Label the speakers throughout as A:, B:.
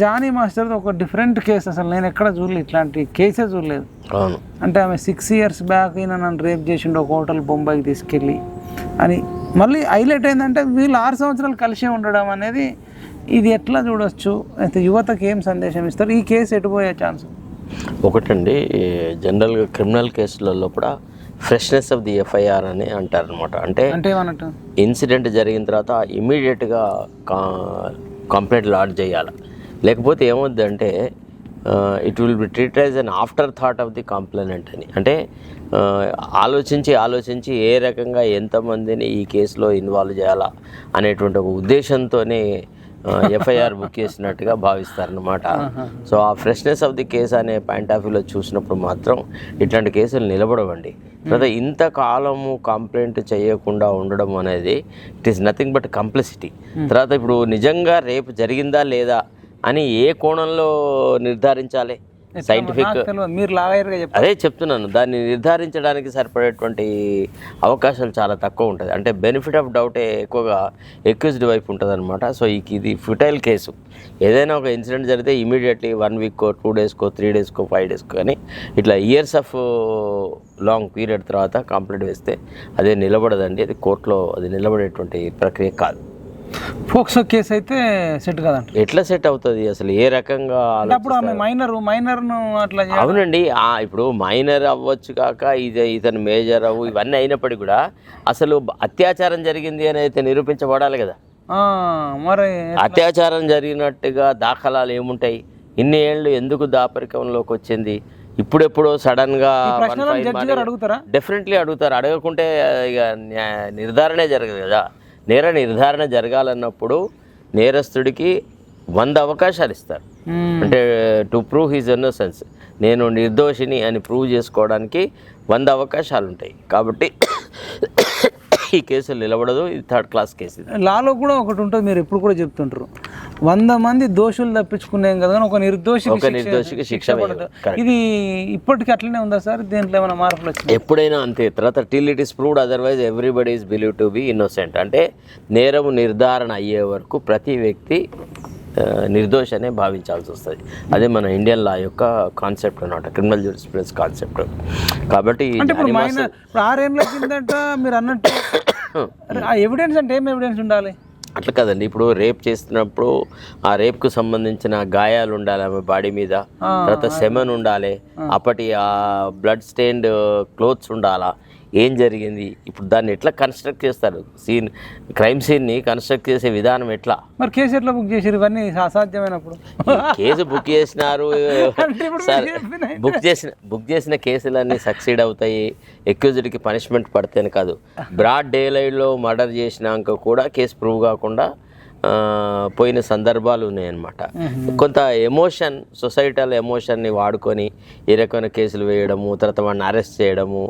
A: Johnny master ఒక different case. అసలు నేను ఎక్కడ చూడలేదు ఇట్లాంటి కేసే చూడలేదు.
B: అవును.
A: అంటే ఆమె సిక్స్ ఇయర్స్ బ్యాక్ ఈయన నన్ను రేప్ చేసిండు ఒక హోటల్ బొంబాయికి తీసుకెళ్ళి అని. మళ్ళీ హైలైట్ ఏంటంటే వీళ్ళు ఆరు సంవత్సరాలు కలిసే ఉండడం అనేది ఇది ఎట్లా చూడొచ్చు? అయితే యువతకి ఏం సందేశం ఇస్తారు? ఈ కేసు ఎటుపోయే ఛాన్స్
B: ఒకటండి జనరల్గా క్రిమినల్ కేసులలో కూడా ఫ్రెష్నెస్ ఆఫ్ ది ఎఫ్ఐఆర్ అని అంటారనమాట అంటే
A: అంటే
B: ఇన్సిడెంట్ జరిగిన తర్వాత ఇమీడియట్గా కంప్లైంట్ లాడ్జ్ చేయాలి. లేకపోతే ఏమవుద్దంటే it will be treat as an after thought of the complainant అని. అంటే ఆలోచించి ఆలోచించి ఏ రకంగా ఎంతమందిని ఈ కేసులో ఇన్వాల్వ్ చేయాలా అనేటువంటి ఒక ఉద్దేశంతోనే ఎఫ్ఐఆర్ బుక్ చేసినట్టుగా భావిస్తారనమాట సో ఆ ఫ్రెష్నెస్ ఆఫ్ ది కేసు అనే పాయింట్ ఆఫ్ వ్యూలో చూసినప్పుడు మాత్రం ఇట్లాంటి కేసులు నిలబడవండి. తర్వాత ఇంతకాలము కంప్లైంట్ చేయకుండా ఉండడం అనేది it is nothing but complicity తర్వాత ఇప్పుడు నిజంగా రేపు జరిగిందా లేదా అని ఏ కోణంలో నిర్ధారించాలి? సైంటిఫిక్
A: మీరు
B: అదే చెప్తున్నాను. దాన్ని నిర్ధారించడానికి సరిపడేటువంటి అవకాశాలు చాలా తక్కువ ఉంటుంది. అంటే బెనిఫిట్ ఆఫ్ డౌటే ఎక్కువగా ఎక్యూజ్డ్ వైపు ఉంటుంది అనమాట సో ఈ ఇది ఫిటైల్ కేసు ఏదైనా ఒక ఇన్సిడెంట్ జరిగితే ఇమీడియట్లీ వన్ వీక్కో టూ డేస్కో త్రీ డేస్కో ఫైవ్ డేస్కో కానీ ఇట్లా ఇయర్స్ ఆఫ్ లాంగ్ పీరియడ్ తర్వాత కంప్లైంట్ వేస్తే అదే నిలబడదండి. అది కోర్టులో అది నిలబడేటువంటి ప్రక్రియ కాదు.
A: ఫోక్సో కేసు అయితే సెట్ కదంట.
B: ఎట్లా సెట్ అవుతుంది? అసలు ఏ రకంగా
A: అప్పుడు ఆమె మైనర్ మైనర్ను అట్లా
B: అవునండి. ఆ ఇప్పుడు మైనర్ అవ్వచ్చు కాక ఇది ఇతను మేజర్ అవ్వు ఇవన్నీ అయినప్పటికీ కూడా అసలు అత్యాచారం జరిగింది అని అయితే నిరూపించబడాలి కదా.
A: మరి
B: అత్యాచారం జరిగినట్టుగా దాఖలాలు ఏముంటాయి? ఇన్ని ఏళ్ళు ఎందుకు దాపరికంలోకి వచ్చింది? ఇప్పుడెప్పుడో
A: జడ్జి గారు అడుగుతారా?
B: డెఫినెట్లీ అడుగుతారు. అడగకుంటే ఇక నిర్ధారణే జరగదు కదా. నేర నిర్ధారణ జరగాలన్నప్పుడు నేరస్తుడికి వంద అవకాశాలు ఇస్తారు. అంటే టు ప్రూవ్ హిజ్ ఇన్నోసెన్స్ నేను నిర్దోషిని అని ప్రూవ్ చేసుకోవడానికి వంద అవకాశాలు ఉంటాయి. కాబట్టి ఈ కేసు నిలబడదు ఇది థర్డ్ క్లాస్ కేసు ఇది.
A: లాలో కూడా ఒకటి ఉంటుంది మీరు ఎప్పుడు కూడా చెప్తుంటారు. వంద మంది దోషులు తప్పించుకునేం కదా ఒక నిర్దోషికి
B: ఒక నిర్దోషికి శిక్ష.
A: ఇది ఇప్పటికి అట్లనే ఉందా సార్? దీంట్లో ఏమైనా మార్పులు వచ్చినాయి?
B: ఎప్పుడైనా అంతే తర్వాత till it is proved otherwise everybody is believe to be innocent అంటే నేరం నిర్ధారణ అయ్యే వరకు ప్రతి వ్యక్తి నిర్దోషి అనే భావించాల్సి వస్తుంది. అదే మన ఇండియన్ లా యొక్క కాన్సెప్ట్ అనమాట క్రిమినల్ జూరిస్ప్రుడెన్స్ కాన్సెప్ట్ కాబట్టి
A: ఆరేళ్ళ కిందట మీరు అన్నట్టు ఎవిడెన్స్ అంటే ఏం ఎవిడెన్స్ ఉండాలి?
B: అట్లా కదండి ఇప్పుడు రేప్ చేస్తున్నప్పుడు ఆ రేప్కు సంబంధించిన గాయాలు ఉండాలి ఆమె బాడీ మీద తర్వాత సెమన్ ఉండాలి అప్పటి ఆ బ్లడ్ స్టెయిన్డ్ క్లోత్స్ ఉండాలా ఏం జరిగింది? ఇప్పుడు దాన్ని ఎట్లా కన్స్ట్రక్ట్ చేస్తారు? సీన్ క్రైమ్ సీన్ని కన్స్ట్రక్ట్ చేసే విధానం ఎట్లా?
A: మరి కేసు ఎట్లా బుక్ చేసారు ఇవన్నీ అసాధ్యమైనప్పుడు.
B: కేసు బుక్ చేసినారు సరే, బుక్ చేసిన బుక్ చేసిన కేసులన్నీ సక్సీడ్ అవుతాయి. ఎక్యూజ్డ్కి పనిష్మెంట్ పడితేనే కాదు. బ్రాడ్ డే లైట్లో మర్డర్ చేసినాక కూడా కేసు ప్రూవ్ కాకుండా పోయిన సందర్భాలు ఉన్నాయన్నమాట. కొంత ఎమోషన్ సొసైటల్ ఎమోషన్ని వాడుకొని ఏ రకమైన కేసులు వేయడము తర్వాత వాడిని అరెస్ట్ చేయడము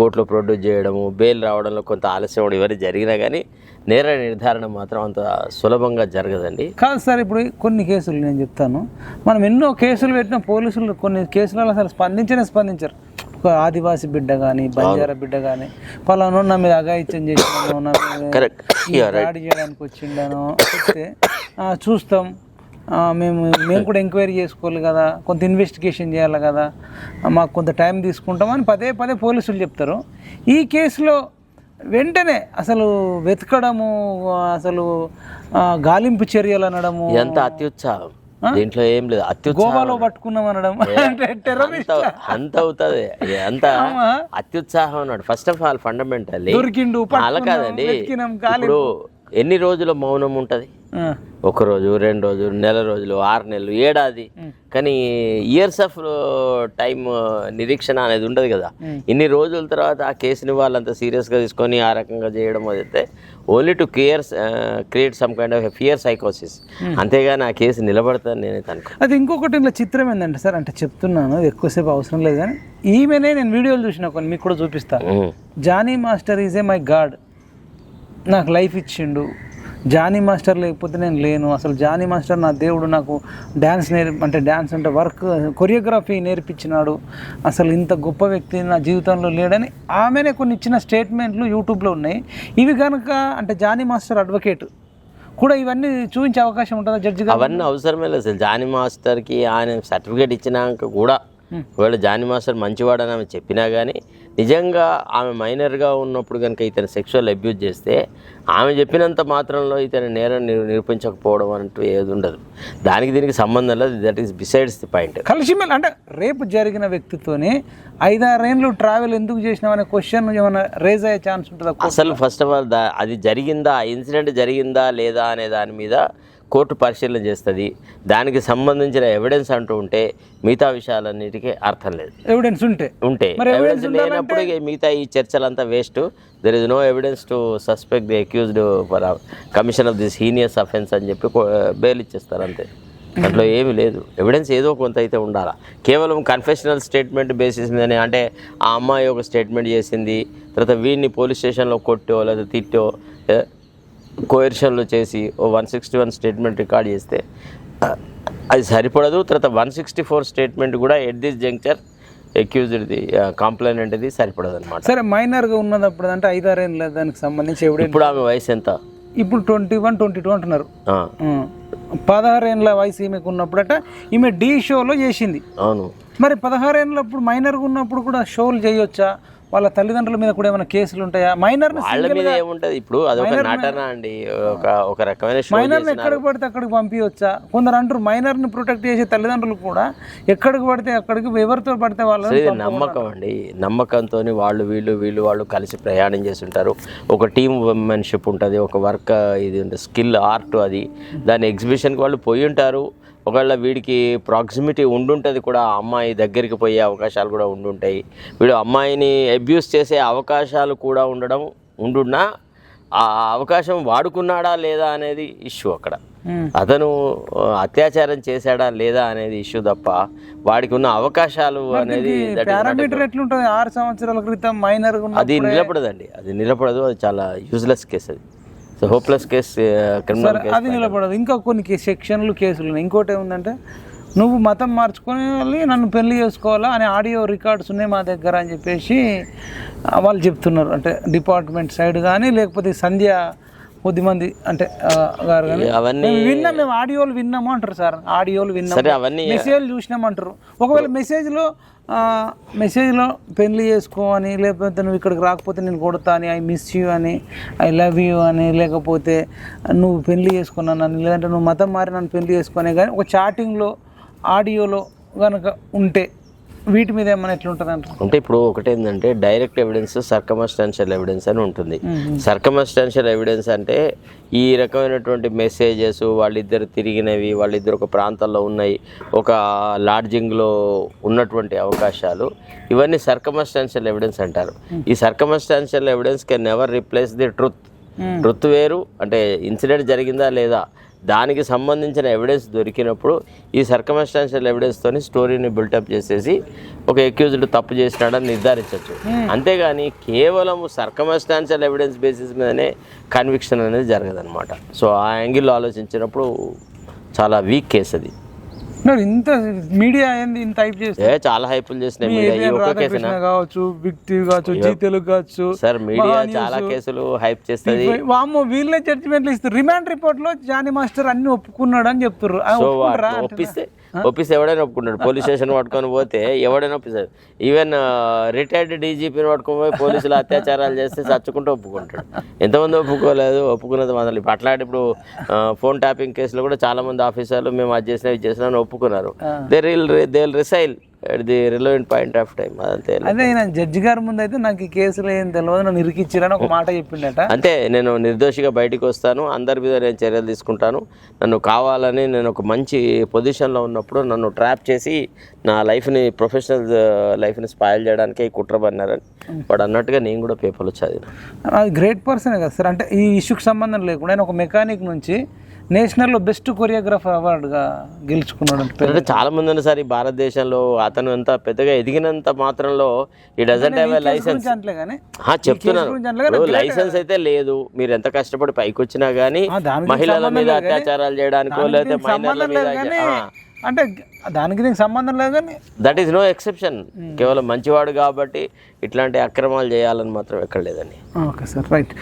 B: కోర్టులో ప్రొడ్యూస్ చేయడము బెయిల్ రావడంలో కొంత ఆలస్యం ఇవన్నీ జరిగినా కానీ నేర నిర్ధారణ మాత్రం అంత సులభంగా జరగదండి.
A: కాదు సార్ ఇప్పుడు కొన్ని కేసులు నేను చెప్తాను. మనం ఎన్నో కేసులు పెట్టిన పోలీసులు కొన్ని కేసులలో అసలు స్పందించనే స్పందించరు. ఒక ఆదివాసి బిడ్డ కానీ బంజారా బిడ్డ కానీ పలానా నా మీద అగాయిత్యం చేసినాను నా మీద దాడి చేయడానికి వచ్చిండాను చెప్తే "ఆ, చూస్తాం. మేము మేము కూడా ఎంక్వైరీ చేసుకోవాలి కదా కొంత ఇన్వెస్టిగేషన్ చేయాలి కదా మాకు కొంత టైం తీసుకుంటాం అని పదే పదే పోలీసులు చెప్తారు. ఈ కేసులో వెంటనే అసలు వెతకడము అసలు గాలింపు చర్యలు అనడము
B: ఎంత అత్యుత్సాహం. దీంట్లో ఏం లేదు అత్యుత్సాహం
A: గోవాలో పట్టుకున్నాం అనడం
B: అంత అవుతుంది. అంత అత్యుత్సాహం అన్నాడు. ఫస్ట్ ఆఫ్ ఆల్ ఫండమెంటల్లీ అలా కాదండి. ఇప్పుడు ఎన్ని రోజుల మౌనం ఉంటది? ఒక రోజు రెండు రోజులు నెల రోజులు ఆరు నెలలు ఏడాది. కానీ ఇయర్స్ ఆఫ్ టైం నిరీక్షణ అనేది ఉండదు కదా. ఇన్ని రోజుల తర్వాత ఆ కేసుని వాళ్ళంత సీరియస్గా తీసుకొని ఆ రకంగా చేయడం అయితే only to clear create some kind of fear సైకోసిస్ అంతేగాని ఆ కేసు నిలబడతాను నేనైతే అనుకో
A: అది ఇంకొకటి ఇంట్లో చిత్రం ఏంటంటే సార్ అంటే చెప్తున్నాను ఎక్కువసేపు అవసరం లేదు కానీ ఈమెనే నేను వీడియోలు చూసిన కొన్ని మీకు కూడా చూపిస్తాను. Jani master is a my god. నాకు లైఫ్ ఇచ్చిండు. జానీ మాస్టర్ లేకపోతే నేను లేను. అసలు జానీ మాస్టర్ నా దేవుడు నాకు డ్యాన్స్ నేర్ అంటే డ్యాన్స్ అంటే వర్క్ కొరియోగ్రఫీ నేర్పించినాడు. అసలు ఇంత గొప్ప వ్యక్తి నా జీవితంలో లేడని ఆమెనే కొన్ని ఇచ్చిన స్టేట్మెంట్లు యూట్యూబ్లో ఉన్నాయి. ఇవి కనుక అంటే జానీ మాస్టర్ అడ్వకేట్ కూడా ఇవన్నీ చూపించే అవకాశం ఉంటుందా జడ్జి
B: అవన్నీ అవసరమే లేదు అసలు. జానీ మాస్టర్కి ఆయన సర్టిఫికేట్ ఇచ్చినాక కూడా ఒకవేళ జానీ మాస్టర్ మంచివాడని ఆమె చెప్పినా కానీ నిజంగా ఆమె మైనర్గా ఉన్నప్పుడు కనుక ఇతను సెక్షువల్ అబ్యూజ్ చేస్తే ఆమె చెప్పినంత మాత్రంలో ఇతను నేరం నిరూ- నిరూపించకపోవడం అంటూ ఏది ఉండదు. దానికి దీనికి సంబంధం లేదు. That is besides the point
A: కలిసి అంటే రేపు జరిగిన వ్యక్తితోని ఐదారేళ్ళు ట్రావెల్ ఎందుకు చేసినావు అనే క్వశ్చన్ ఏమైనా రేజ్ అయ్యే ఛాన్స్ ఉంటుందా?
B: అసలు ఫస్ట్ ఆఫ్ ఆల్ దా- అది జరిగిందా? ఇన్సిడెంట్ జరిగిందా లేదా అనే దాని మీద కోర్టు పరిశీలన చేస్తుంది. దానికి సంబంధించిన ఎవిడెన్స్ అంటూ ఉంటే మిగతా విషయాలన్నిటికీ అర్థం లేదు.
A: ఎవిడెన్స్ ఉంటే.
B: ఉంటే. ఎవిడెన్స్ లేనప్పుడు మిగతా ఈ చర్చలంతా waste there is no evidence to suspect the accused for commission of this heinous offence అని చెప్పి బెయిల్ ఇచ్చేస్తారు అంతే. దాంట్లో ఏమీ లేదు. ఎవిడెన్స్ ఏదో కొంత అయితే ఉండాలా. కేవలం కన్ఫెషనల్ స్టేట్మెంట్ బేసిస్ మీదనే అంటే ఆ అమ్మాయి ఒక స్టేట్మెంట్ చేసింది తర్వాత వీడిని పోలీస్ స్టేషన్లో కొట్టో లేదా తిట్టో కోయర్షన్లో చేసి ఓ one sixty one statement record చేస్తే అది సరిపడదు. తర్వాత వన్ సిక్స్టీ ఫోర్ స్టేట్మెంట్ కూడా ఎట్ దిస్ జంక్చర్ అక్యూజ్డ్ది కంప్లైంట్ సరిపడదు అనమాట
A: సరే మైనర్గా ఉన్నదప్పుడు అంటే ఐదారేళ్ళు దానికి సంబంధించి
B: ఇప్పుడు ఆమె వయసు ఎంత?
A: ఇప్పుడు ట్వంటీ వన్ ట్వంటీ టూ అంటున్నారు పదహారేళ్ళ వయసు ఈమెకు ఉన్నప్పుడట ఈమె డి షోలో చేసింది.
B: అవును.
A: మరి పదహారేళ్ళప్పుడు మైనర్గా ఉన్నప్పుడు కూడా షోలు చేయొచ్చా? వాళ్ళ తల్లిదండ్రుల మీద కూడా ఏమైనా కేసులు ఉంటాయా? మైనర్ని
B: వాళ్ళ మీద ఏముంటది? ఇప్పుడు అదొక నటన అండి? ఒక ఒక రకమైన
A: మైనర్ని ఎక్కడికి పడితే అక్కడికి పంపించవచ్చా కొందరు అంటారు మైనర్ని ప్రొటెక్ట్ చేసే తల్లిదండ్రులు కూడా ఎక్కడికి పడితే అక్కడికి ఎవరితో పడితే వాళ్ళని
B: ఇది నమ్మకం అండి. నమ్మకంతో వాళ్ళు వీళ్ళు వీళ్ళు వాళ్ళు కలిసి ప్రయాణం చేస్తుంటారు. ఒక టీమ్ వుమెన్షిప్ ఉంటుంది ఒక వర్క్ ఇది ఉంటుంది స్కిల్ ఆర్ట్ అది. దాని ఎగ్జిబిషన్కి వాళ్ళు పోయి ఉంటారు. ఒకవేళ వీడికి ప్రాక్సిమిటీ ఉండుంటుంది కూడా ఆ అమ్మాయి దగ్గరికి పోయే అవకాశాలు కూడా ఉండుంటాయి. వీడు అమ్మాయిని అబ్యూస్ చేసే అవకాశాలు కూడా ఉండడం ఉండున్నా ఆ అవకాశం వాడుకున్నాడా లేదా అనేది ఇష్యూ అక్కడ. అతను అత్యాచారం చేశాడా లేదా అనేది ఇష్యూ తప్ప వాడికి ఉన్న అవకాశాలు అనేది
A: ఆరు సంవత్సరాల క్రితం మైనర్
B: అది నిలబడదండి. అది నిలబడదు. అది చాలా యూజ్లెస్ కేసు అది. సో హోప్లెస్ కేసు క్రిమినల్
A: అది నిలబడదు. ఇంకా కొన్ని సెక్షన్లు కేసులు ఉన్నాయి. ఇంకోటి ఏముందంటే నువ్వు మతం మార్చుకొని నన్ను పెళ్ళి చేసుకోవాలా అనే ఆడియో రికార్డ్స్ ఉన్నాయి మా దగ్గర అని చెప్పేసి వాళ్ళు చెప్తున్నారు. అంటే డిపార్ట్మెంట్ సైడ్ కానీ లేకపోతే సంధ్య కొద్దిమంది అంటే గారు కానీ
B: అవన్నీ
A: విన్నాం మేము ఆడియోలు విన్నాము అంటారు సార్. ఆడియోలు విన్నాము.
B: అవన్నీ
A: మెసేజ్ చూసినామంటారు ఒకవేళ మెసేజ్లో మెసేజ్లో పెళ్ళి చేసుకో అని లేకపోతే నువ్వు ఇక్కడికి రాకపోతే నేను కొడతా అని ఐ మిస్ యూ అని ఐ లవ్ యూ అని లేకపోతే నువ్వు పెళ్ళి చేసుకున్నాను అని లేదంటే నువ్వు మతం మారి నన్ను పెళ్ళి చేసుకునే కానీ ఒక చాటింగ్లో ఆడియోలో కనుక ఉంటే వీటి మీద ఏమైనా ఎట్లుంటుంది అంటారు?
B: అంటే ఇప్పుడు ఒకటి ఏంటంటే డైరెక్ట్ ఎవిడెన్స్ సర్కమస్టాన్షియల్ ఎవిడెన్స్ అని ఉంటుంది. సర్కమస్టాన్షియల్ ఎవిడెన్స్ అంటే ఈ రకమైనటువంటి మెసేజెస్ వాళ్ళిద్దరు తిరిగినవి వాళ్ళిద్దరు ఒక ప్రాంతాల్లో ఉన్నాయి ఒక లాడ్జింగ్లో ఉన్నటువంటి అవకాశాలు ఇవన్నీ సర్కమస్టాన్షియల్ ఎవిడెన్స్ అంటారు. ఈ circumstantial evidence can never replace the truth. Truth వేరు అంటే ఇన్సిడెంట్ జరిగిందా లేదా దానికి సంబంధించిన ఎవిడెన్స్ దొరికినప్పుడు ఈ సర్కమస్టాన్షియల్ ఎవిడెన్స్తోని స్టోరీని బిల్టప్ చేసేసి ఒక అక్యూజ్డ్ తప్పు చేసినాడని నిర్ధారించవచ్చు అంతేగాని కేవలం సర్కమస్టాన్షియల్ ఎవిడెన్స్ బేసిస్ మీదనే కన్విక్షన్ అనేది జరగదన్నమాట. సో ఆ యాంగిల్లో ఆలోచించినప్పుడు చాలా వీక్ కేసు అది.
A: ఇంత మీడియా ఏంది ఇంత టైప్ చేస్తే?
B: చాలా హైపులు
A: రాధాకృష్ణ కావచ్చు బిగ్ టీవీ కావచ్చు జీ తెలుగు కావచ్చు
B: సార్ మీడియా చాలా కేసులు హైప్ చేస్తుంది.
A: వామ్మో వీళ్ళే జడ్జిమెంట్లు ఇస్తారు. రిమాండ్ రిపోర్ట్లో జానీ మాస్టర్ అన్ని ఒప్పుకున్నాడు అని చెప్తారు
B: ఒప్పిస్తే ఒప్పిస్తే ఎవడైనా ఒప్పుకుంటాడు? పోలీస్ స్టేషన్ పట్టుకొని పోతే ఎవడైనా ఒప్పిస్తాడు? ఈవెన్ రిటైర్డ్ డీజీపీని పట్టుకొని పోయి పోలీసులు అత్యాచారాలు చేస్తే చచ్చుకుంటూ ఒప్పుకుంటాడు. ఎంతమంది ఒప్పుకోలేదు? ఒప్పుకున్నది మొదలు ఇప్పుడు అట్లాంటి ఇప్పుడు ఫోన్ ట్యాపింగ్ కేసులో కూడా చాలా మంది ఆఫీసర్లు మేము అది చేసినా ఇది చేసినా అని ఒప్పుకున్నారు. They rile they resile at the relevant point of time అదంతే
A: అదే జడ్జి గారి ముందు అయితే నాకు ఈ కేసులో ఏం తెలియదు నన్ను ఇరికిచ్చిరని ఒక మాట చెప్పిండట.
B: అంతే నేను నిర్దోషిగా బయటికి వస్తాను అందరి మీద నేను చర్యలు తీసుకుంటాను. నన్ను కావాలని నేను ఒక మంచి పొజిషన్లో ఉన్నప్పుడు నన్ను ట్రాప్ చేసి నా లైఫ్ని ప్రొఫెషనల్ లైఫ్ని స్పాయిల్ చేయడానికే ఈ కుట్ర పన్నారని వాడు అన్నట్టుగా నేను కూడా పేపర్లో చదివాను.
A: అది గ్రేట్ పర్సనే కదా సార్. అంటే ఈ ఇష్యూకి సంబంధం లేకుండా ఆయన ఒక మెకానిక్ నుంచి నేషనల్లో బెస్ట్ కొరియోగ్రాఫర్ అవార్డుగా గెలుచుకున్నాడు అంటే
B: చాలా మంది సార్ ఈ భారతదేశంలో అతను ఎంత పెద్దగా ఎదిగినంత మాత్రంలో ఈ డజంట్ హ్యావ్ లైసెన్స్ చెప్తున్నాను. లైసెన్స్ అయితే లేదు. మీరు ఎంత కష్టపడి పైకి వచ్చినా
A: దానికి
B: మహిళల మీద అత్యాచారాలు చేయడానికో లేకపోతే మీద
A: అంటే దానికి దీనికి సంబంధం లేదు కానీ
B: దట్ ఈస్ నో ఎక్సెప్షన్ కేవలం మంచివాడు కాబట్టి ఇట్లాంటి అక్రమాలు చేయాలని మాత్రం ఎక్కడ లేదండి.
A: Okay sir right.